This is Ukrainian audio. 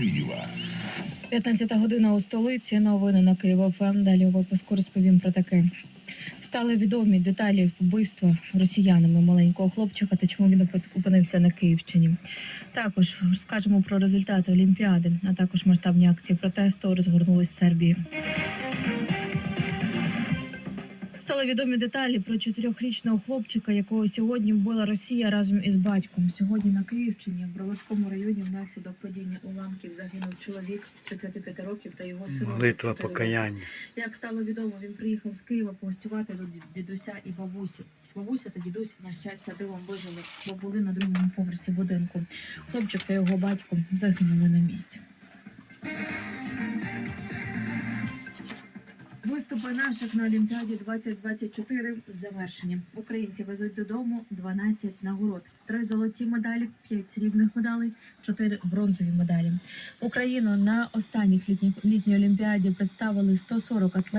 Києва. 15 година у столиці. Новини на Києва ФМ. Далі у випуску розповім про таке. Стали відомі деталі вбивства росіянами маленького хлопчика та чому він опи- опинився на Київщині. Також скажемо про результати Олімпіади, а також масштабні акції протесту розгорнулись в Сербії. Стали відомі деталі про чотирьохрічного хлопчика, якого сьогодні вбила Росія разом із батьком. Сьогодні на Київщині в Броварському районі внаслідок падіння уламків загинув чоловік 35 років та його. Молитва покаяння. Як стало відомо, він приїхав з Києва погостювати до дідуся і бабусі. Бабуся та дідусь, на щастя, дивом вижили, бо були на другому поверсі будинку. Хлопчик та його батько загинули на місці. Виступи наших на Олімпіаді 2024 завершені. Українці везуть додому 12 нагород, три золоті медалі, 5 срібних медалей, 4 бронзові медалі. Україну на останніх літніх літній олімпіаді представили 140 атлетів.